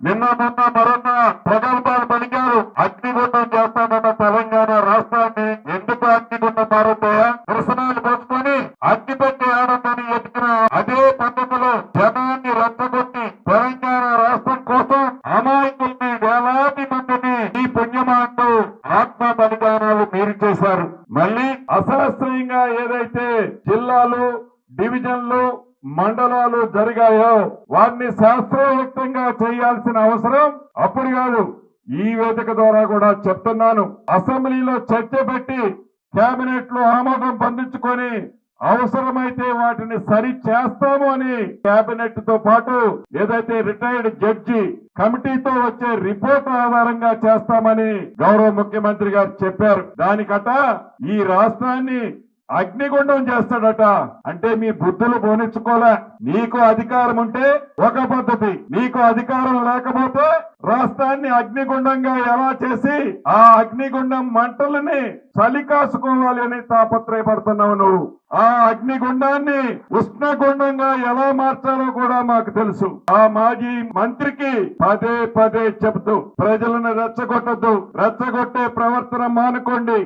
నిన్న మొన్న మరొన్న ప్రగల్భాలు పలికారు. అగ్నిగుండం చేస్తామన్న తెలంగాణ రాష్ట్రాన్ని ఎందుకు అగ్నిగుండం మారుతాయా నిరసనాలు పోసుకొని అగ్ని పెట్టి ఆనందాన్ని ఎత్తుకున్న అదే పద్ధతిలో జనాన్ని రచ్చగొట్టి తెలంగాణ రాష్ట్రం కోసం అమాయకుల్ని వేలాది మందిని ఈ పుణ్యమాంటూ ఆత్మ బలిదానాలు మీరు చేశారు. మళ్ళీ అశాస్త్రీయంగా ఏదైతే జిల్లాలు డివిజన్లు మండలాలు జరిగాయో వాటిని శాస్త్రయుక్తంగా చేయాల్సిన అవసరం అప్పుడు కాదు. ఈ వేదిక ద్వారా కూడా చెప్తున్నాను. అసెంబ్లీలో చర్చ పెట్టి కేబినెట్లో ఆమోదం పొందించుకొని అవసరమైతే వాటిని సరి చేస్తాము అని కేబినెట్తో పాటు ఏదైతే రిటైర్డ్ జడ్జి కమిటీతో వచ్చే రిపోర్ట్ ఆధారంగా చేస్తామని గౌరవ ముఖ్యమంత్రి గారు చెప్పారు. దానికట ఈ రాష్ట్రాన్ని అగ్నిగుండం చేస్తాడట. అంటే మీ బుద్ధులు పోనిచ్చుకోలే. నీకు అధికారం ఉంటే ఒక పద్ధతి. నీకు అధికారం లేకపోతే రాష్ట్రాన్ని అగ్నిగుండంగా ఎలా చేసి ఆ అగ్నిగుండం మంటలని చలి కాసుకోవాలి అని తాపత్రయపడుతున్నావు నువ్వు. ఆ అగ్నిగుండాన్ని ఉష్ణగుండంగా ఎలా మార్చాలో కూడా మాకు తెలుసు. ఆ మాజీ మంత్రికి పదే పదే చెబుతూ ప్రజలను రెచ్చగొట్టద్దు. రెచ్చగొట్టే ప్రవర్తన మానుకోండి.